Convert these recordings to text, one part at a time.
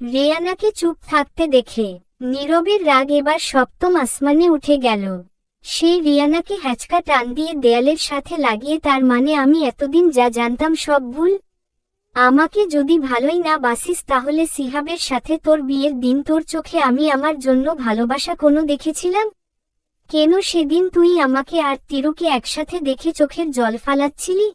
রেয়ানাকে চুপ থাকতে দেখে নীরবের রাগ এবার সপ্তম আসমানে উঠে গেল। সে রিয়ানাকে হ্যাচকা টান দিয়ে দেয়ালের সাথে লাগিয়ে তার মানে আমি এতদিন যা জানতাম সব ভুল। আমাকে যদি ভালোই না বাসিস তাহলে সিহাবের সাথে তোর বিয়ের দিন তোর চোখে আমি আমার জন্য ভালোবাসা কোনো দেখেছিলাম? কেন সেদিন তুই আমাকে আর তিরুকে একসাথে দেখে চোখের জল ফালাচ্ছিলি?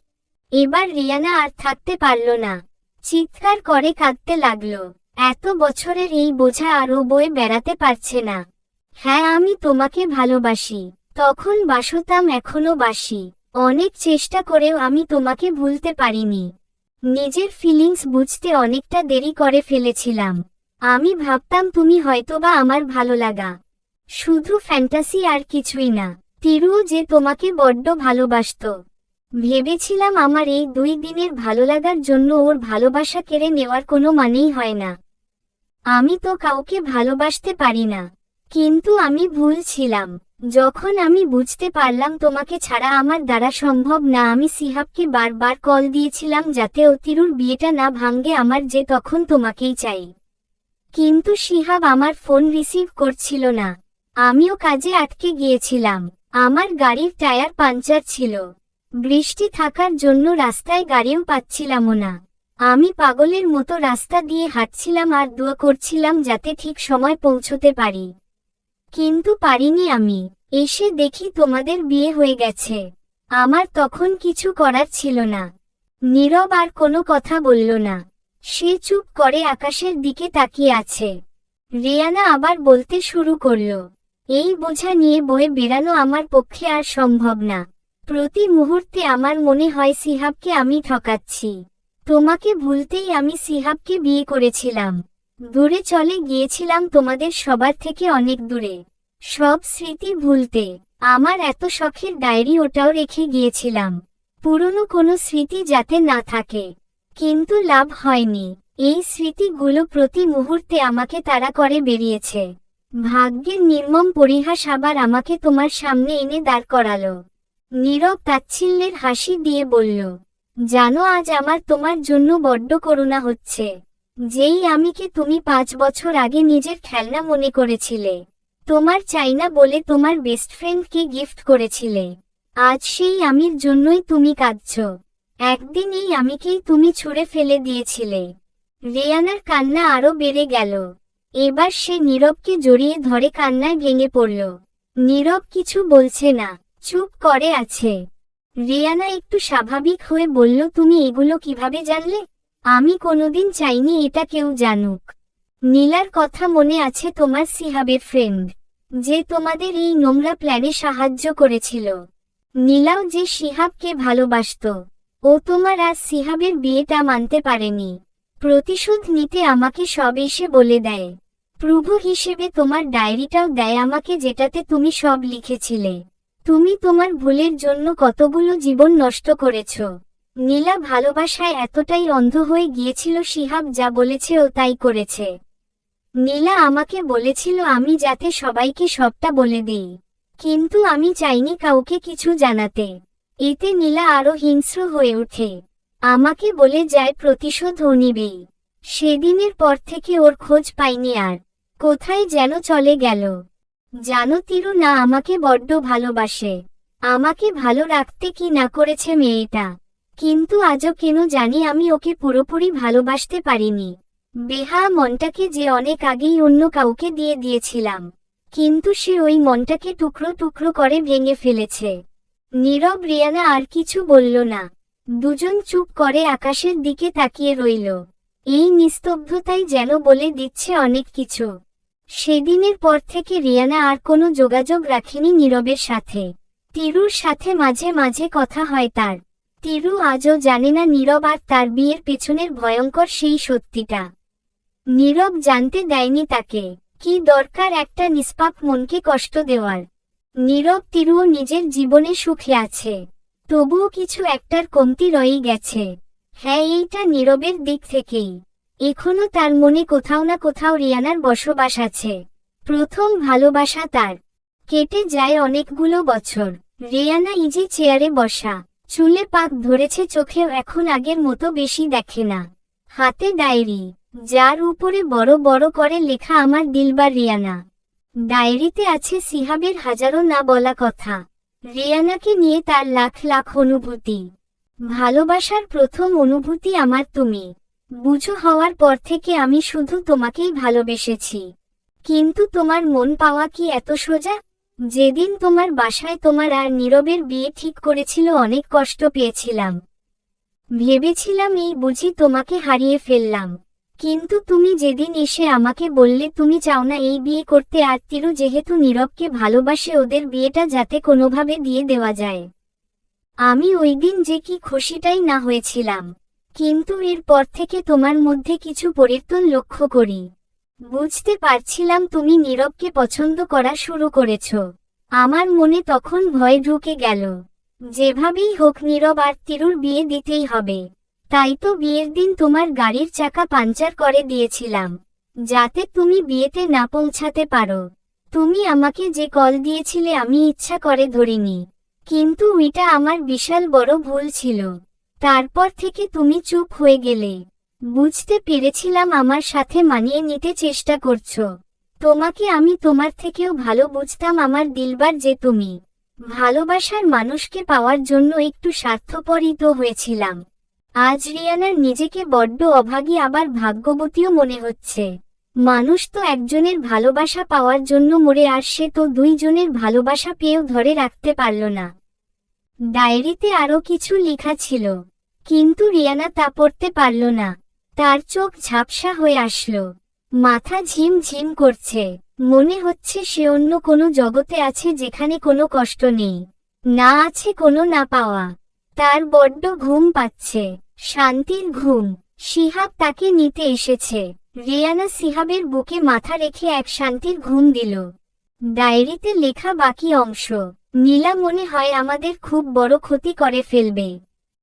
এবার রিয়ানা আর থাকতে পারল না। চিৎকার করে কাঁদতে লাগল। এত বছরের এই বোঝা আরও বয়ে বেড়াতে পারছে না। হ্যাঁ আমি তোমাকে ভালোবাসি। তখন বাসতাম, এখনও বাসি। অনেক চেষ্টা করেও আমি তোমাকে ভুলতে পারিনি। নিজের ফিলিংস বুঝতে অনেকটা দেরি করে ফেলেছিলাম। আমি ভাবতাম, তুমি হয়তোবা আমার ভালো লাগা। শুধু ফ্যান্টাসি আর কিছুই না, তিরুও যে তোমাকে বড্ড ভালোবাসত। ভেবেছিলাম, আমার এই দুই দিনের ভালো লাগার জন্য ওর ভালোবাসা কেড়ে নেওয়ার কোনো মানেই হয় না। আমি তো কাউকে ভালোবাসতে পারি না। কিন্তু আমি ভুল ছিলাম। যখন আমি বুঝতে পারলাম তোমাকে ছাড়া আমার দ্বারা সম্ভব না, আমি সিহাবকে বারবার কল দিয়েছিলাম যাতে অতিরুর বিয়েটা না ভাঙ্গে আমার যে তখন তোমাকেই চাই। কিন্তু সিহাব আমার ফোন রিসিভ করছিল না। আমিও কাজে আটকে গিয়েছিলাম। আমার গাড়ির টায়ার পাঞ্চার ছিল। বৃষ্টি থাকার জন্য রাস্তায় গাড়িও পাচ্ছিলামও না। আমি পাগলের মতো রাস্তা দিয়ে হাঁটছিলাম আর দোয়া করছিলাম যাতে ঠিক সময় পৌঁছতে পারি। কিন্তু পারিনি আমি। এসে দেখি তোমাদের বিয়ে হয়ে গেছে। আমার তখন কিছু করার ছিল না। নীরব আর কোনো কথা বলল না। সে চুপ করে আকাশের দিকে তাকিয়ে আছে। রিয়ানা আবার বলতে শুরু করল, এই বোঝা নিয়ে বয়ে বেড়ানো আমার পক্ষে আর সম্ভব না। প্রতি মুহূর্তে আমার মনে হয় সিহাবকে আমি ঠকাচ্ছি। তোমাকে ভুলতেই আমি সিহাবকে বিয়ে করেছিলাম। দূরে চলে গিয়েছিলাম তোমাদের সবার থেকে অনেক দূরে। সব স্মৃতি ভুলতে আমার এত শখের ডায়েরি ওটাও রেখে গিয়েছিলাম। পুরনো কোনো স্মৃতি যাতে না থাকে। কিন্তু লাভ হয়নি। এই স্মৃতিগুলো প্রতি মুহূর্তে আমাকে তাড়া করে বেরিয়েছে। ভাগ্যের নির্মম পরিহাস আবার আমাকে তোমার সামনে এনে দাঁড় করালো। নীরব তাচ্ছিল্যের হাসি দিয়ে বলল জানো, আজ আমার তোমার জন্য বড্ড করুণা হচ্ছে। যেই আমিকে তুমি পাঁচ বছর আগে নিজের খেলনা মনে করেছিলে, তোমার চাই না বলে তোমার বেস্ট ফ্রেন্ডকে গিফট করেছিলে, আজ সেই আমির জন্যই তুমি কাঁদছ। একদিন এই আমিকেই তুমি ছুঁড়ে ফেলে দিয়েছিলে। রেয়ানার কান্না আরও বেড়ে গেল। এবার সে নীরবকে জড়িয়ে ধরে কান্নায় ভেঙে পড়ল। নীরব কিছু বলছে না, চুপ করে আছে। রিয়ানা একটু স্বাভাবিক হয়ে বলল, তুমি এগুলো কীভাবে জানলে? আমি কোনোদিন চাইনি এটা কেউ জানুক। নীলার কথা মনে আছে তোমার সিহাবের ফ্রেন্ড যে তোমাদের এই নোংরা প্ল্যানে সাহায্য করেছিল। নীলাও যে সিহাবকে ভালোবাসত, ও তোমার আর সিহাবের বিয়েটা মানতে পারেনি। প্রতিশোধ নিতে আমাকে সব এসে বলে দেয়। প্রভু হিসেবে তোমার ডায়েরিটাও দেয় আমাকে যেটাতে তুমি সব লিখেছিলে। তুমি তোমার ভুলের জন্য কতগুলো জীবন নষ্ট করেছ। নীলা ভালোবাসায় এতটাই অন্ধ হয়ে গিয়েছিল শিহাব যা বলেছে ও তাই করেছে। নীলা আমাকে বলেছিল আমি যাতে সবাইকে সবটা বলে দিই। কিন্তু আমি চাইনি কাউকে কিছু জানাতে। এতে নীলা আরও হিংস্র হয়ে ওঠে। আমাকে বলে যায় প্রতিশোধ ও নিবেই সেদিনের পর থেকে ওর খোঁজ পাইনি আর। কোথায় যেন চলে গেল। জানো তিরু না আমাকে বড্ড ভালোবাসে। আমাকে ভালো রাখতে কি না করেছে মেয়েটা। কিন্তু আজও কেন জানি আমি ওকে পুরোপুরি ভালোবাসতে পারিনি। বেহা, মনটাকে যে অনেক আগেই অন্য কাউকে দিয়ে দিয়েছিলাম। কিন্তু সে ওই মনটাকে টুকরো টুকরো করে ভেঙে ফেলেছে। নীরব রিয়ানা আর কিছু বলল না। দুজন চুপ করে আকাশের দিকে তাকিয়ে রইল। এই নিস্তব্ধতাই যেন বলে দিচ্ছে অনেক কিছু। সেদিনের পর থেকে রিয়ানা আর কোনো যোগাযোগ রাখেনি নীরবের সাথে। তিরুর সাথে মাঝে মাঝে কথা হয় তার। তিরু আজও জানে না নীরব আর তার বিয়ের পেছনের ভয়ঙ্কর সেই সত্যিটা। নীরব জানতে দেয়নি তাকে। কি দরকার একটা নিষ্পাপ মনকে কষ্ট দেওয়ার। নীরব তিরুও নিজের জীবনে সুখে আছে। তবুও কিছু একটার কমতি রয়েই গেছে। হ্যাঁ এইটা নীরবের দিক থেকেই। এখনও তার মনে কোথাও না কোথাও রিয়ানার বসবাস আছে। প্রথম ভালোবাসা তার। কেটে যায় অনেকগুলো বছর। রিয়ানা ইজি চেয়ারে বসা। চুলে পাক ধরেছে চোখেও এখন আগের মতো বেশি দেখে না। হাতে ডায়েরি। যার উপরে বড় বড় করে লেখা আমার দিলবার রিয়ানা। ডায়েরিতে আছে সিহাবের হাজারো না বলা কথা। রিয়ানাকে নিয়ে তার লাখ লাখ অনুভূতি। ভালোবাসার প্রথম অনুভূতি আমার তুমি। বুঝো, হওয়ার পর থেকে আমি শুধু তোমাকেই ভালোবেসেছি। কিন্তু তোমার মন পাওয়া কি এত সোজা? যেদিন তোমার বাসায় তোমার আর নীরবের বিয়ে ঠিক করেছিল অনেক কষ্ট পেয়েছিলাম। ভেবেছিলাম এই বুঝি তোমাকে হারিয়ে ফেললাম। কিন্তু তুমি যেদিন এসে আমাকে বললে, তুমি চাও না এই বিয়ে করতে, আর তিরু যেহেতু নীরবকে ভালোবাসে, ওদের বিয়েটা যাতে কোনোভাবে দিয়ে দেওয়া যায়। আমি ওই দিন যে কি খুশিটাই না হয়েছিলাম। কিন্তু এরপর থেকে তোমার মধ্যে কিছু পরিবর্তন লক্ষ্য করি। বুঝতে পারছিলাম তুমি নীরবকে পছন্দ করা শুরু করেছ। আমার মনে তখন ভয় ঢুকে গেল। যেভাবেই হোক নীরব আর তিরুর বিয়ে দিতেই হবে। তাই তো বিয়ের দিন তোমার গাড়ির চাকা পাঞ্চার করে দিয়েছিলাম। যাতে তুমি বিয়েতে না পৌঁছাতে পারো। তুমি আমাকে যে কল দিয়েছিলে আমি ইচ্ছা করে ধরিনি। কিন্তু ওইটা আমার বিশাল বড় ভুল ছিল। তারপর থেকে তুমি চুপ হয়ে গেলে। বুঝতে পেরেছিলাম আমার সাথে মানিয়ে নিতে চেষ্টা করছ। তোমাকে আমি তোমার থেকেও ভালো বুঝতাম আমার দিলবার যে তুমি। ভালোবাসার মানুষকে পাওয়ার জন্য একটু স্বার্থপরিত হয়েছিলাম। আজ রিয়ানার নিজেকে বড্ড অভাগী আবার ভাগ্যবতীও মনে হচ্ছে। মানুষ তো একজনের ভালোবাসা পাওয়ার জন্য মরে আর সে তো দুইজনের ভালোবাসা পেয়েও ধরে রাখতে পারল না। ডায়েরিতে আরও কিছু লেখা ছিল। কিন্তু রিয়ানা তা পড়তে পারল না। তার চোখ ঝাপসা হয়ে আসলো। মাথা ঝিম ঝিম করছে। মনে হচ্ছে সে অন্য কোনো জগতে আছে যেখানে কোনো কষ্ট নেই। না আছে কোনো না পাওয়া। তার বড্ড ঘুম পাচ্ছে। শান্তির ঘুম। সিহাব তাকে নিতে এসেছে। রিয়ানা সিহাবের বুকে মাথা রেখে এক শান্তির ঘুম দিল। ডায়েরিতে লেখা বাকি অংশ। নীলা মনে হয় আমাদের খুব বড় ক্ষতি করে ফেলবে।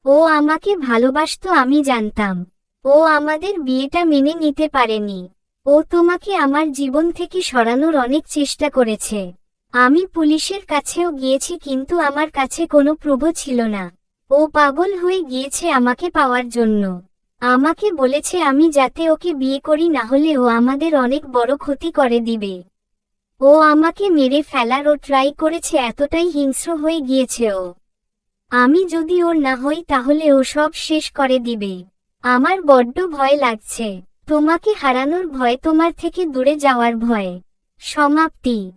ও আমাকে ভালোবাসতো আমি জানতাম। ও আমাদের বিয়েটা মেনে নিতে পারেনি। ও তোমাকে আমার জীবন থেকে সরানোর অনেক চেষ্টা করেছে। আমি পুলিশের কাছেও গিয়েছি কিন্তু আমার কাছে কোনো প্রভ ছিল না। ও পাগল হয়ে গিয়েছে আমাকে পাওয়ার জন্য। আমাকে বলেছে আমি যাতে ওকে বিয়ে করি না হলে ও আমাদের অনেক বড় ক্ষতি করে দিবে। ও আমাকে মেরে ফেলার ও ট্রাই করেছে এতটাই হিংস্র হয়ে গিয়েছে ও। আমি যদি ওর না হই তাহলে ও সব শেষ করে দিবে। আমার বড্ড ভয় লাগছে। তোমাকে হারানোর ভয় তোমার থেকে দূরে যাওয়ার ভয়। সমাপ্তি।